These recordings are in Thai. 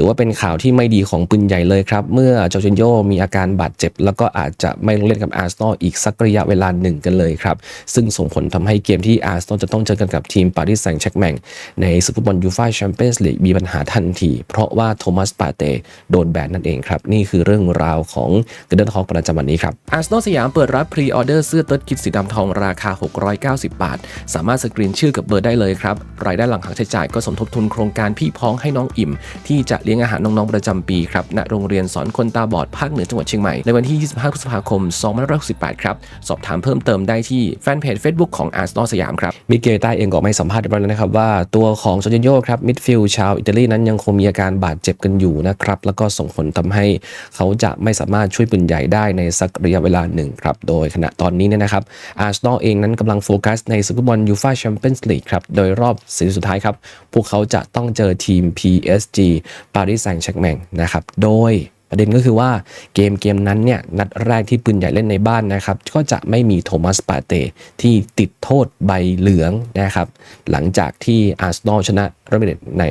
ถือว่าเป็นข่าวที่ไม่ดีของปืนใหญ่เลยครับ เมื่อจอร์จินโยมีอาการบาดเจ็บ แล้วก็อาจจะไม่ลงเล่นกับอาร์เซนอลอีกสักระยะเวลาหนึ่งกันเลยครับ ซึ่งส่งผลทำให้เกมที่อาร์เซนอลจะต้องเจอกันกับทีมปารีสแซงต์แชร์กแมงในศึกฟุตบอลยูฟ่าแชมเปี้ยนส์ลีกมีปัญหาทันที เพราะว่าโทมัสปาเต้โดนแบนนั่นเองครับนี่คือเรื่องราวของเกเดนฮอกประจำวันนี้ครับอาร์เซนอลสยามเปิดรับพรีออเดอร์เสื้อเติร์ดคิดสีดำทองราคา 690 บาท สามารถสกรีนชื่อกับเบอร์ได้เลยครับรายได้หลังหักใช้จ่ายก็สมทบทุนโครงการพี่พ้องให้น้องอิ่มที่จะเลี้ยงอาหารน้องๆประจำปีครับณโรงเรียนสอนคนตาบอดภาคเหนือจังหวัดเชียงใหม่ในวันที่ 25 พฤษภาคม 2568 ครับ สอบถามเพิ่มเติมได้ที่แฟนเพจ Facebook ของอาร์ n นอลสยามครับ มิเกลต้าเองก็ไม่สัมภาษณ์เรียบร้อยแล้วนะครับ ว่าตัวของโซจินโยครับมิดฟิลด์ชาวอิตาลีนั้นยังคงมีอาการบาดเจ็บกันอยู่นะครับ แล้วก็ส่งผลทำให้เขาจะไม่สามารถช่วยปืนใหญ่ได้ในสักระยะเวลาหนึ่งครับ โดยขณะตอนนี้เนี่ยนะครับอาร์ n นอลเองนั้นกำลังโฟกัสในซุปเปอร์บอลยูฟ่าแชมเปี้ยนส์ลีกครับ โดยรอบสีสุดท้ายครับ พวกเขาจะต้องเจอทีม PSG ปารีสแซงต์แชร์กแมงนะครับ โดย ประเด็นก็คือว่าเกมเกมนั้นเนี่ยนัดแรกที่ปืนใหญ่เล่นในบ้านนะครับ ก็จะไม่มีโทมัสปาเต้ที่ติดโทษใบเหลืองนะครับ หลังจากที่อาร์เซนอลชนะเรอัลมาดริดใน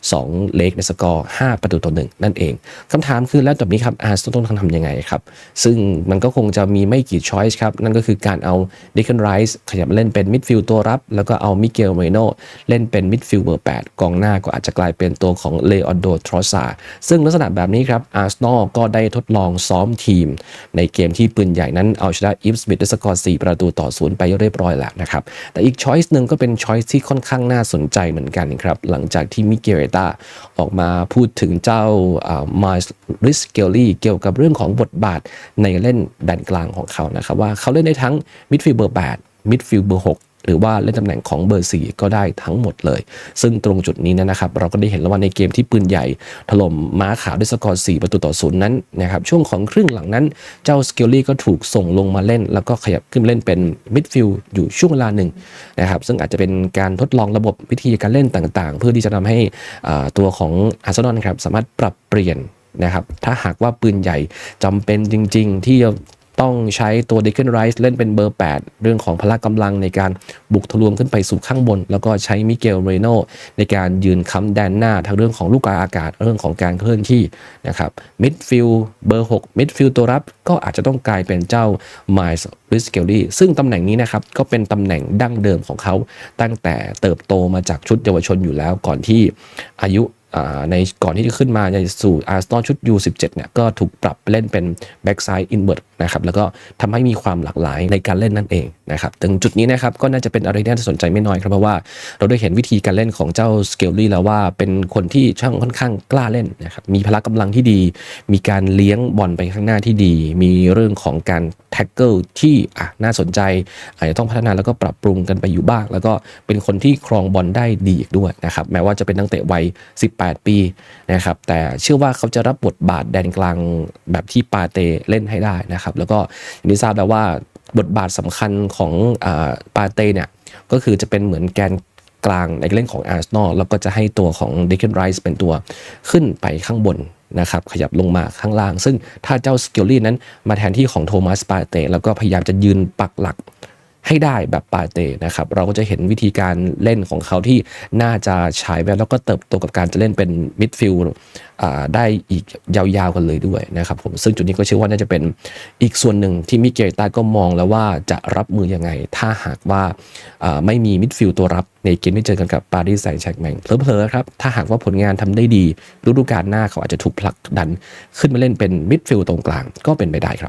2 เลกในสกอร์ 5 ประตูต่อหนึ่งนั่นเองคำถามคือแล้วแบบนี้ครับอาร์เซนอลต้องทำยังไงครับ ซึ่งมันก็คงจะมีไม่กี่ช้อยส์ครับ นั่นก็คือการเอาเดคเคนไรส์ขยับเล่นเป็นมิดฟิลด์ตัวรับ แล้วก็เอามิเกลเรโนเล่นเป็นมิดฟิลด์เบอร์8กองหน้าก็อาจจะกลายเป็นตัวของเลออนโดทรอซาซึ่งลักษณะแบบนี้ครับอาร์นอลก็ได้ทดลองซ้อมทีม ในเกมที่ปืนใหญ่นั้นเอาชนะอิฟส์มิธด้วยสกอร์ 4 ประตูต่อศูนย์ไปเรียบร้อยแล้วนะครับ แต่อีกช้อยส์หนึ่งก็เป็นช้อยส์ที่ค่อนข้างน่าสนใจเหมือนกันครับ หลังจากที่มิเกเรตาออกมาพูดถึงเจ้ามาร์สริสเกลลี่เกี่ยวกับเรื่องของบทบาทในเล่นแดนกลางของเขานะครับว่าเขาเล่นได้ทั้งมิดฟิลด์เบอร์8มิดฟิลด์เบอร์6 หรือว่าเล่นตำแหน่งของเบอร์ 4 ก็ได้ทั้งหมดเลย ซึ่งตรงจุดนี้นะครับ เราก็ได้เห็นแล้วว่าในเกมที่ปืนใหญ่ ถล่มม้าขาวด้วยสกอร์ 4 ประตูต่อศูนย์นั้นนะครับช่วงของครึ่งหลังนั้นเจ้าสเกลลี่ก็ถูกส่งลงมาเล่น แล้วก็ขยับขึ้นเล่นเป็นมิดฟิลด์อยู่ช่วงเวลาหนึ่งนะครับซึ่งอาจจะเป็นการทดลองระบบวิธีการเล่นต่างๆ เพื่อที่จะทำให้ตัวของอาร์เซนอลครับสามารถปรับเปลี่ยนนะครับถ้าหากว่าปืนใหญ่จำเป็นจริง ๆ ที่จะ ต้องใช้ตัวเดคเคนไรส์เล่นเป็นเบอร์ 8 เรื่องของพละกำลังในการบุกทะลวงขึ้นไปสู่ข้างบน แล้วก็ใช้มิเกลเรโนในการยืนค้ำแดนหน้าทั้งเรื่องของลูกกาอากาศเรื่องของการเคลื่อนที่นะครับมิดฟิลเบอร์ 6 มิดฟิลตัวรับก็อาจจะต้องกลายเป็นเจ้าไมล์ริสเกลลี่ซึ่งตำแหน่งนี้นะครับก็เป็นตำแหน่งดั้งเดิมของเขาตั้งแต่เติบโตมาจากชุดเยาวชนอยู่แล้วก่อนที่อายุในก่อนที่จะขึ้นมาในสู่อาร์สตอนชุด U17 เนี่ยก็ถูกปรับเล่นเป็นแบ็กไซด์อินเวอร์ นะครับแล้วก็ทำให้มีความหลากหลายในการเล่นนั่นเองนะครับถึงจุดนี้นะครับก็น่าจะเป็นอะไรที่น่าสนใจไม่น้อยครับเพราะว่าเราได้เห็นวิธีการเล่นของเจ้าสเกลลี่แล้วว่าเป็นคนที่ช่างค่อนข้างกล้าเล่นนะครับมีพละกำลังที่ดี มีการเลี้ยงบอลไปข้างหน้าที่ดี มีเรื่องของการแท็กเกิลที่อะน่าสนใจอาจจะต้องพัฒนาแล้วก็ปรับปรุงกันไปอยู่บ้าง แล้วก็เป็นคนที่ครองบอลได้ดีอีกด้วยนะครับแม้ว่าจะเป็นนักเตะวัย 18 ปีนะครับแต่เชื่อว่าเขาจะรับบทบาทแดนกลางแบบที่ปาเตเล่นให้ได้นะครับแล้วก็อย่างที่ทราบแล้วว่าบทบาทสำคัญของปาเต้เนี่ยก็คือจะเป็นเหมือนแกนกลางในเล่นของอาร์เซนอลแล้วก็จะให้ตัวของเดคเคนไรส์เป็นตัวขึ้นไปข้างบนนะครับขยับลงมาข้างล่าง ซึ่งถ้าเจ้าสกิลลี่นั้นมาแทนที่ของโทมัสปาเต้แล้วก็พยายามจะยืนปักหลัก ให้ได้แบบปาเตนะครับเราก็จะเห็นวิธีการเล่นของเขาที่น่าจะฉายแววแล้วก็เติบโตกับการจะเล่นเป็นมิดฟิลด์ได้อีกยาวๆกันเลยด้วยนะครับผมซึ่งจุดนี้ก็เชื่อว่าน่าจะเป็นอีกส่วนหนึ่งที่มิเกลตาก็มองแล้วว่าจะรับมือยังไง ถ้าหากว่าไม่มีมิดฟิลด์ตัวรับในเกมที่เจอกันกับปารีสแซงต์แชร์กแมงเพลอๆครับถ้าหากว่าผลงานทำได้ดีฤดูกาลหน้าเขาอาจจะถูกผลักดัน ขึ้นมาเล่นเป็นมิดฟิลด์ตรงกลางก็เป็นไปได้ครับ